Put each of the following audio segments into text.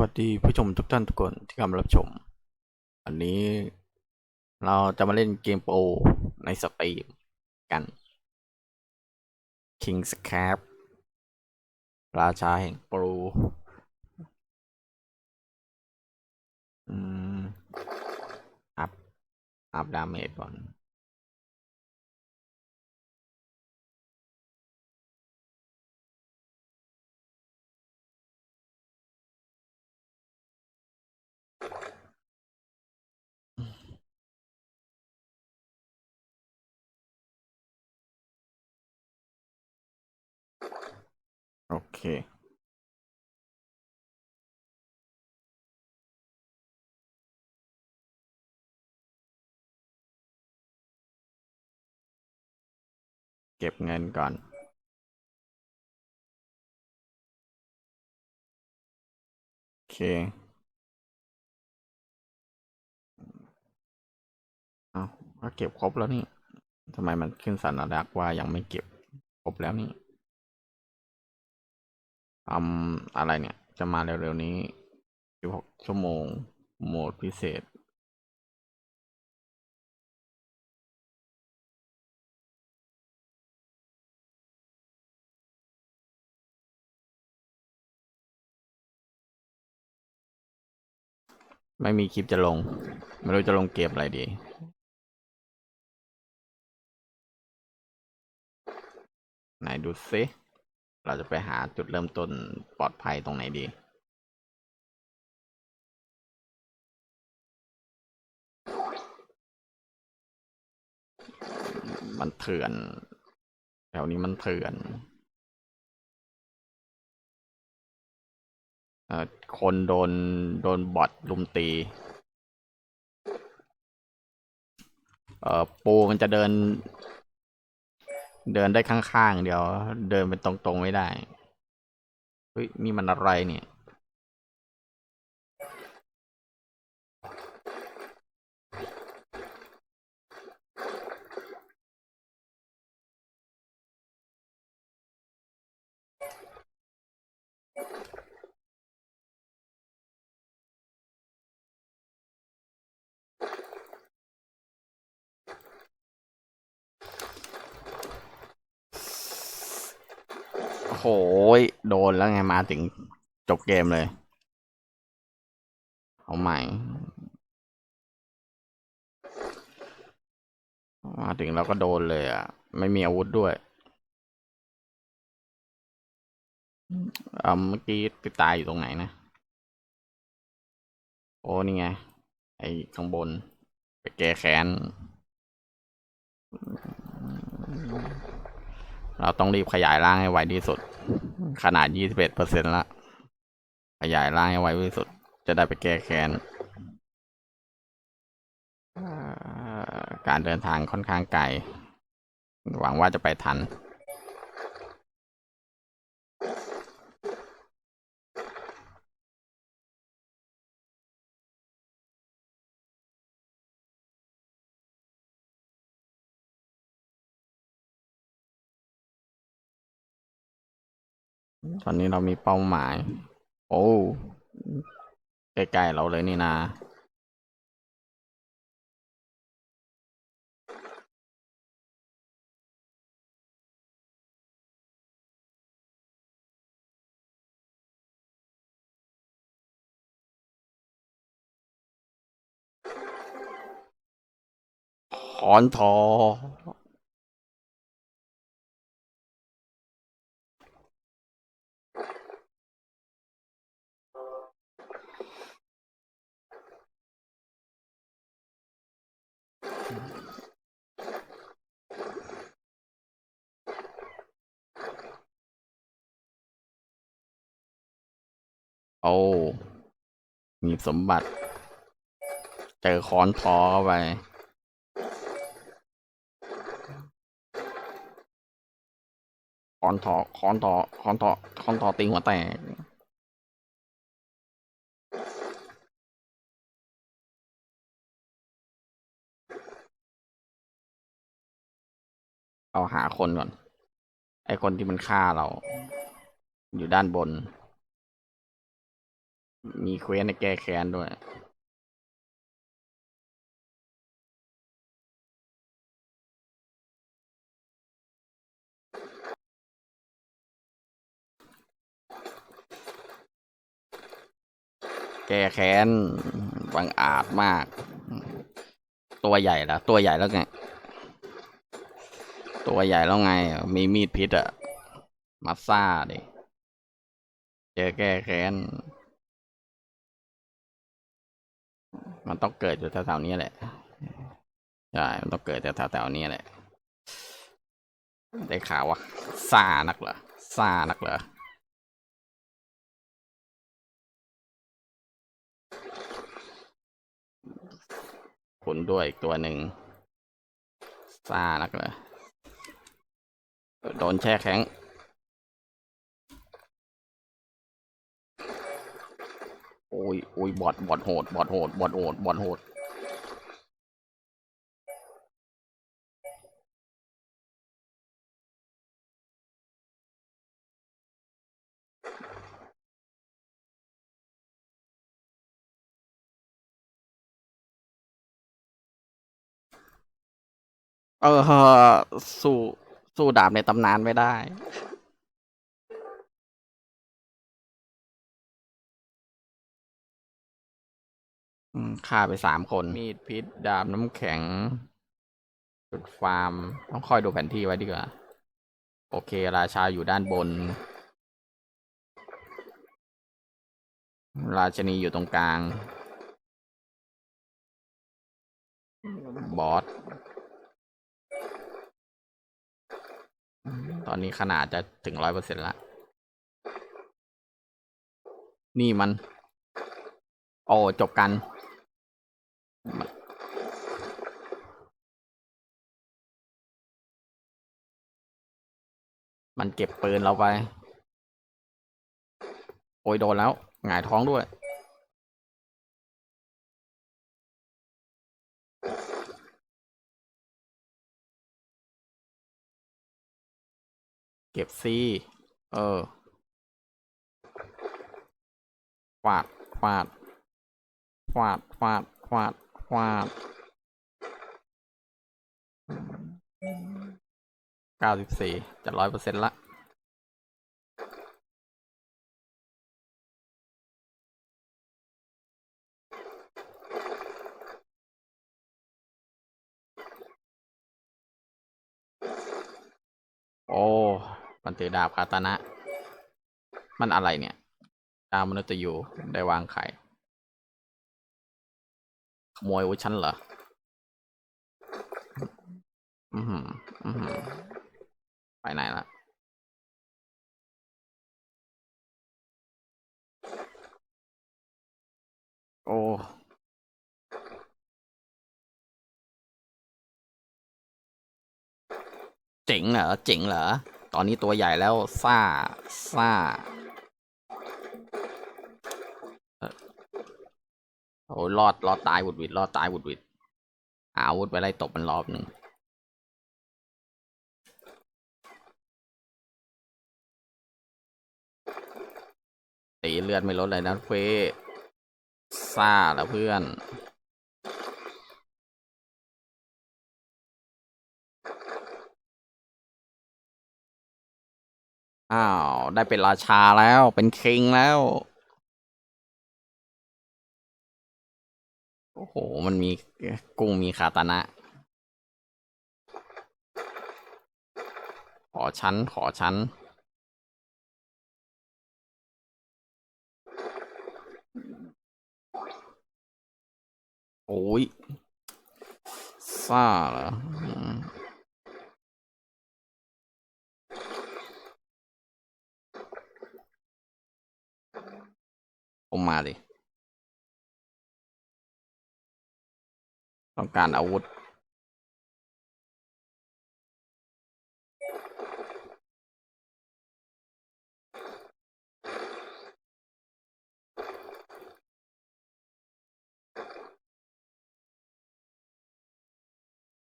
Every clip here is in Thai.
วัสดีผู้ชมทุกท่านทุกคนที่กำลังรับชม อันนี้เราจะมาเล่นเกมโปรในสตรีมกัน King s c a p ราชาแห่งโปรอืมอัพ อัพดาเมจก่อน เคเก็บเงินก่อนโอเคเอาก็เก็บครบแล้วนี่ทำไมมันขึ้นสัญลักษณ์ว่ายังไม่เก็บครบแล้วนี่ อืมอะไรเนี่ย จะมาเร็วๆนี้ 16 ชั่วโมง โหมดพิเศษ ไม่มีคลิปจะลง ไม่รู้จะลงเกมอะไรดีไหนดูซิ เราจะไปหาจุดเริ่มต้นปลอดภัยตรงไหนดีมันเถื่อน แถวนี้มันเถื่อนเอ่อคนโดนโดนบอทลุมตี เอ่อปูมันจะเดิน เดินได้ข้างๆ เดียว เดินเป็นตรงๆไม่ได้ เฮ้ยนี่มันอะไรเนี่ย โอ้โหยโดนแล้วไงมาถึงจบเกมเลย เอาใหม่ มาถึงเราก็โดนเลยอะ ไม่มีอาวุธด้วยอ่าเมื่อกี้ไปตายอยู่ตรงไหนนะ โอ้ นี่ไง ไอ้ข้างบน ไปแก้แค้น เราต้องรีบขยายร่างให้ไวที่สุด ขนาด 21เปอร์เซ็นละขยายร่างให้ไวที่สุด จะได้ไปแก้แค้นการเดินทางค่อนข้างไกล หวังว่าจะไปทัน ตอนนี้เรามีเป้าหมาย โอ้ใกล้ๆเราเลยนี่นาขอนทอ อ้มีสมบัติ เจอค้อนทอเข้าไปค้อนทอค้อนทอค้อนทอค้อนทอตีหัวแตกเอาหาคนก่อน ไอคนที่มันฆ่าเรา อยู่ด้านบน มีเควสในแก้แค้นด้วย แก้แค้นบังอาจมาก ตัวใหญ่ละตัวใหญ่แล้วไง ตัวใหญ่แล้วไง มีมีดพิษอะมาซ่าดิ เจอแก้แค้น มันต้องเกิดอยู่แถวๆนี้แหละใช่มันต้องเกิดแถวๆนี้แหละ ได้ข่าวว่าซ่านักเหรอซ่านักเหรอขุนด้วยอีกตัวหนึ่งซ่านักเลยโดนแช่แข็ง อ้ยโอ้ยบอดบอดโหดบอดโหดบอดโหดบอดโหดเออสู้สู้ดาบในตำนานไม่ได้ อืมฆ่าไปสามคน มีดพิษดาบน้ำแข็ง จุดฟาร์ม ต้องคอยดูแผนที่ไว้ดีกว่า โอเค ราชาอยู่ด้านบน ราชนีอยู่ตรงกลาง บอส ตอนนี้ขนาดจะถึงร้อยเปอร์เซ็นต์ละ นี่มัน โอ้ จบกัน มันเก็บปืนเราไป โอ้ยโดนแล้วหงายท้องด้วย เก็บซีเออฟาดฟาดฟาดฟาดฟาด ฟาดเก้าสิบสี่จะร้อยเปอร์เซ็นต์ละโอ้ มันถือดาบคาตานะ มันอะไรเนี่ย ดาวมนุษย์ยูได้วางไข่ ขโมยไว้ฉันเหรอ อือหืออือหือไปไหนละโอ้เจ๋งเหรอ เจ๋งเหรอ ตอนนี้ตัวใหญ่แล้ว ซ่า ซ่าเอ่อ โอ้ยรอดรอดตายบุดหวิดรอดตายบุดหวิดอาวุธไปไล่ตบมันรอบหนึ่งตีเลือดไม่ลดเลยนะเฟซ่าแล้วเพื่อน อ้าว ได้เป็นราชาแล้วเป็นคิงแล้ว โอ้โห มันมีกุ้งมีคาตานะ ขอชั้น ขอชั้น โอ้ยซ่าเหรออืมผมมาดิ ต้องการอาวุธ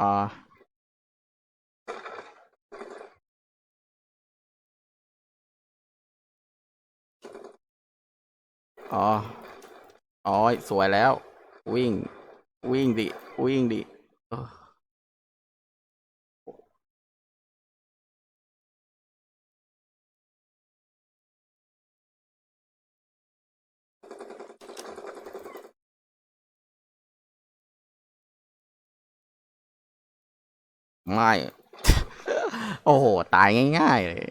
อ่าออ๋อ อ๋อ สวยแล้ว วิ่ง วิ่งดิ วิ่งดิไม่ โอ้โห ตายง่ายๆเลย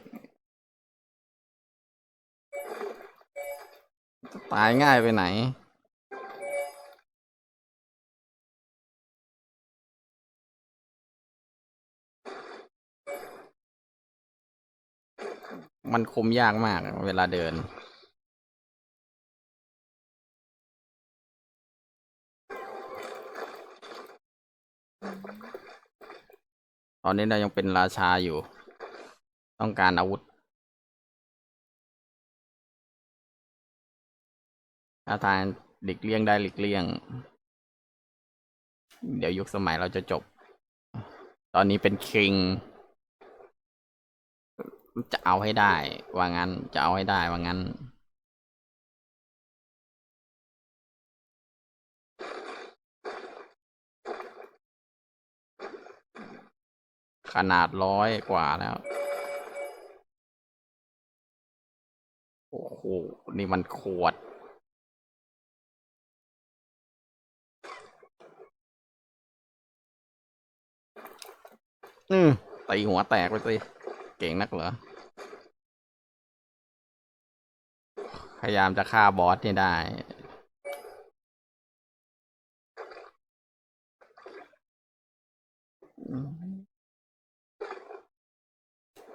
ตายง่ายไปไหน มันคุมยากมากเวลาเดิน ตอนนี้เรายังเป็นราชาอยู่ ต้องการอาวุธถ้าทางหลีกเลี่ยงได้หลีกเลี่ยง เดี๋ยวยุคสมัยเราจะจบ ตอนนี้เป็นคิง จะเอาให้ได้ ว่างั้น จะเอาให้ได้ ว่างั้น ขนาดร้อยกว่าแล้ว โอ้โห นี่มันขวดอืมตีหัวแตกไปสิ เก่งนักเหรอ พยายามจะฆ่าบอสนี่ได้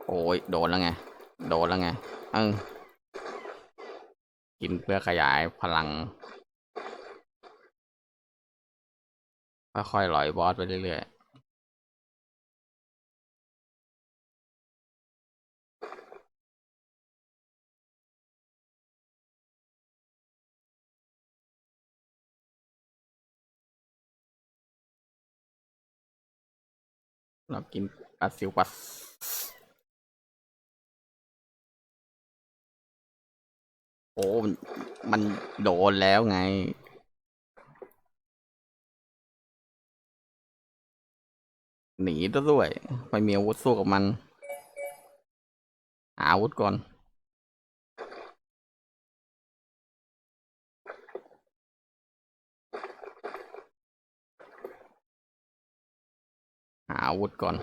โอ้ย โดนแล้วไง โดนแล้วไงเออกินเพื่อขยายพลังค่อยๆหลอยบอสไปเรื่อยๆ เรากินปลาซิวปัสโอ้มันมันโดนแล้วไง หนีซะด้วยไม่มีอาวุธสู้กับมัน หาอาวุธก่อน หาอาวุธก่อน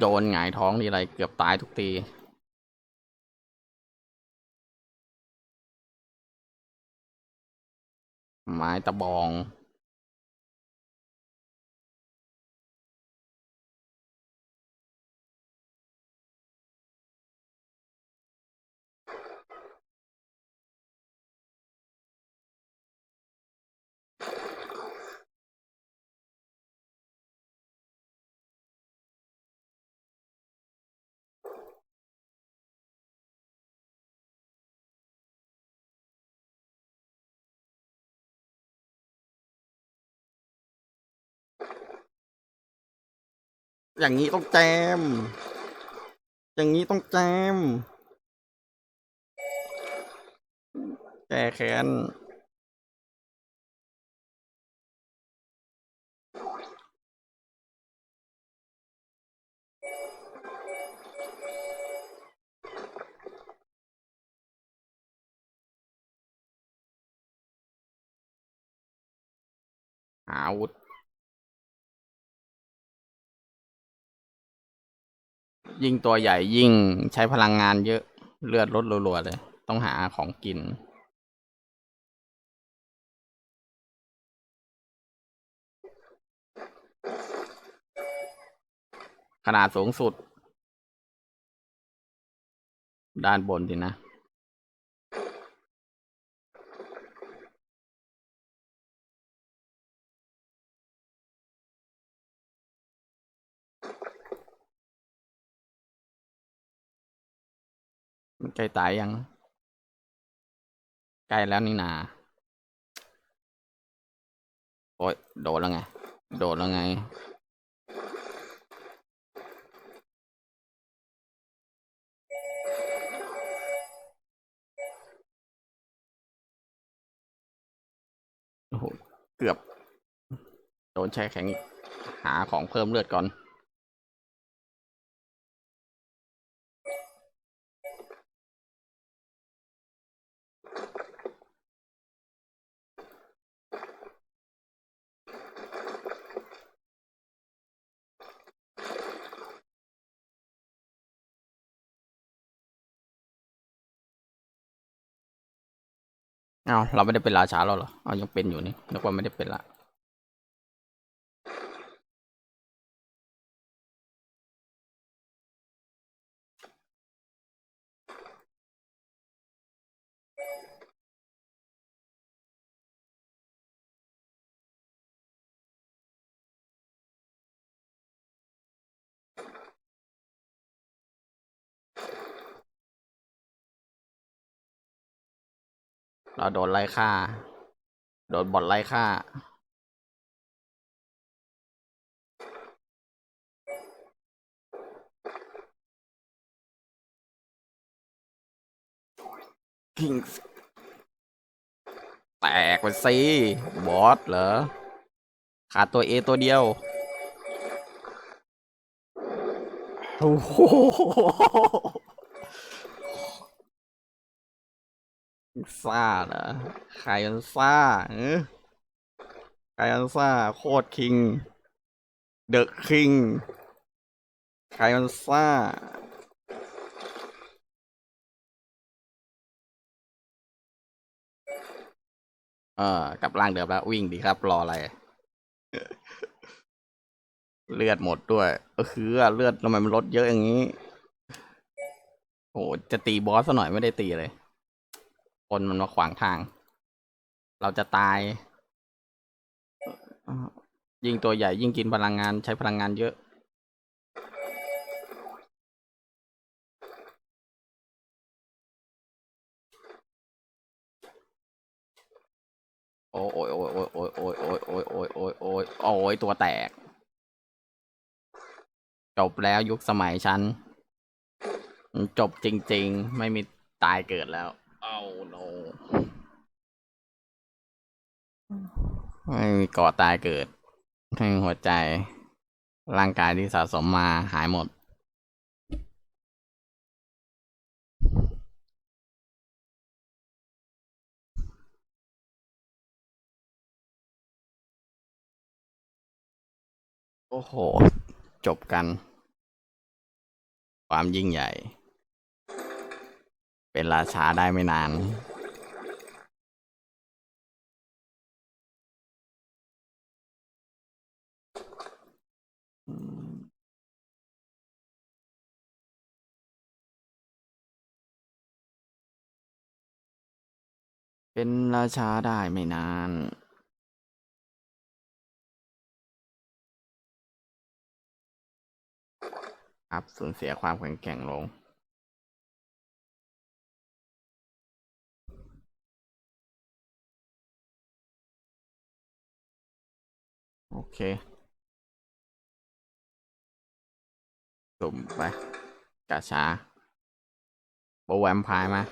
โดนหงายท้องทีไรเกือบตายทุกทีไม้ตะบอง อย่างนี้ต้องแจม อย่างนี้ต้องแจม แก้แค้นอาวุธ ยิ่งตัวใหญ่ยิ่งใช้พลังงานเยอะเลือดลดรัวๆเลย ต้องหาของกิน ขนาดสูงสุด ด้านบนสินะ มันใกล้ตายยังใกล้แล้วนี่นา โอ้ย โดนแล้วไง โดนแล้วไง โอ้โห เกือบ โดนแช่แข็ง หาของเพิ่มเลือดก่อน เอาเราไม่ได้เป็นราชาเราเหรอเอายังเป็นอยู่นี่นึกว่าไม่ได้เป็นละ เราโดนไล่ฆ่า โดนบอทไล่ฆ่าคิงแตกไปสิบอสเหรอ ขาดตัวเอตัวเดียวโอ้โห ซ่าเหรอใครมันซ่าเออใครมันซ่า โคตรคิง เดอะคิง ใครมันซ่า เออกลับร่างเดิมแล้ว วิ่งดีครับ รออะไร เลือดหมดด้วยเออคือเลือดทำไมมันลดเยอะอย่างนี้โหจะตีบอสซะหน่อยไม่ได้ตีเลย คนมันมาขวางทาง เราจะตาย ยิ่งตัวใหญ่ยิ่งกินพลังงานใช้พลังงานเยอะ โอ้ยโอ้ยโอ้ยโอ้ยโอ้ยโอ้ยโอ้ยโอ้ยโอ้ยโอ้ยโอ้ยโอ้ยตัวแตก จบแล้วยุคสมัยฉัน จบจริง ๆ ไม่มีตายเกิดแล้ว เอา no ไม่มีก่อตายเกิดไม่มีหัวใจ ร่างกายที่สะสมมาหายหมด โอ้โห จบกัน ความยิ่งใหญ่ เป็นราชาได้ไม่นาน เป็นราชาได้ไม่นานครับสูญเสียความแข็งแกร่งลง โอเคสุ่มไปกาชาโบแวมพายมา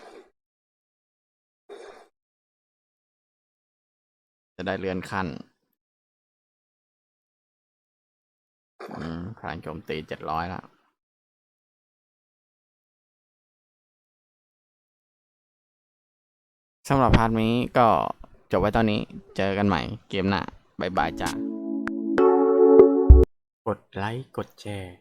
จะได้เลื่อนขั้นอืมพลานโจมตีเจ็ดร้อยแล้วสำหรับพาร์ทนี้ก็จบไว้ตอนนี้ เจอกันใหม่เกมหน้าบายบายจ้า กดไลค์กดแชร์